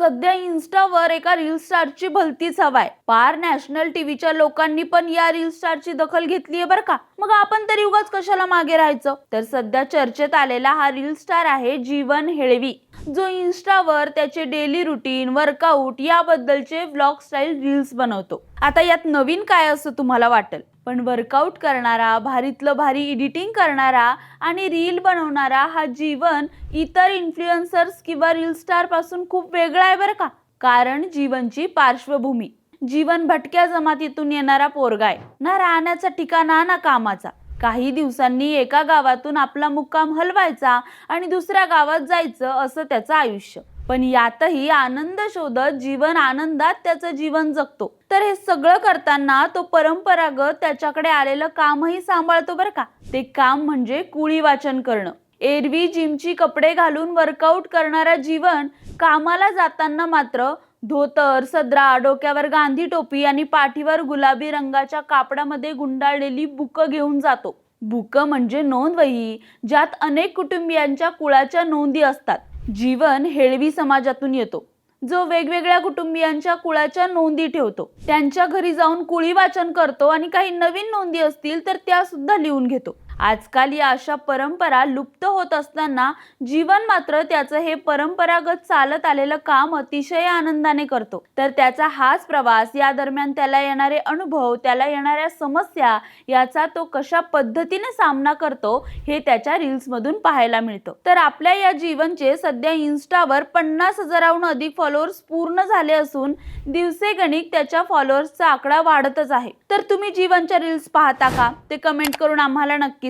सध्या इन्स्टावर एका रील स्टारची भलतीच हवाय पार नॅशनल टीव्हीच्या लोकांनी पण या रील स्टारची दखल घेतलीये बरं का. मग आपण तरी उगाच कशाला मागे राहायचं? तर सध्या चर्चेत आलेला हा रील स्टार आहे जीवन हेळवी. जो इन्स्टावर त्याचे डेली रुटीन वर्कआउट याबद्दलचे व्लॉग स्टाईल रील्स बनवतो. आता यात नवीन काय असं तुम्हाला वाटेल? पण वर्कआउट करणारा भारीतलं भारी एडिटिंग करणारा आणि रील बनवणारा हा जीवन इतर इन्फ्लुएन्सर्स किंवा रील स्टारपासून खूप वेगळा आहे बरं का? कारण जीवनची पार्श्वभूमी. जीवन भटक्या जमातीतून येणारा पोरगा आहे. ना राहण्याचा ठिकाणा ना कामाचा. काही दिवसांनी एका गावातून आपला मुक्काम हलवायचा आणि दुसऱ्या गावात जायचं असं त्याचं आयुष्य. पण यातही आनंद शोधत जीवन आनंदात त्याचं जीवन जगतो. तर हे सगळं करताना तो परंपरागत त्याच्याकडे आलेलं कामही सांभाळतो बरं का. ते काम म्हणजे कुळी वाचन करणं. एरवी जिमची कपडे घालून वर्कआउट करणारा जीवन कामाला जाताना मात्र धोतर सदरा डोक्यावर गांधी टोपी आणि पाठीवर गुलाबी रंगाच्या कापडामध्ये गुंडाळलेली बुकं घेऊन जातो. बुकं म्हणजे नोंदवही ज्यात अनेक कुटुंबियांच्या कुळाच्या नोंदी असतात. जीवन हेळवी समाजातून येतो. जो वेगवेगळ्या कुटुंबियांच्या कुळाच्या नोंदी ठेवतो. त्यांच्या घरी जाऊन कुळी वाचन करतो आणि काही नवीन नोंदी असतील तर त्या सुद्धा लिहून घेतो. आजकाल या अशा परंपरा लुप्त होत असताना जीवन मात्र त्याचं हे परंपरागत चालत आलेलं काम अतिशय आनंदाने करतो. तर त्याचा हाच प्रवास या दरम्यान त्याला येणारे अनुभव त्याला येणाऱ्या समस्या याचा तो कशा पद्धतीने सामना करतो हे त्याच्या रील्समधून पाहायला मिळतं. तर आपल्या या जीवनचे सध्या इन्स्टावर पन्नास हजाराहून अधिक फॉलोअर्स पूर्ण झाले असून दिवसेगणिक त्याच्या फॉलोअर्सचा आकडा वाढतच आहे. तर तुम्ही जीवनच्या रील्स पाहता का? ते कमेंट करून आम्हाला नक्की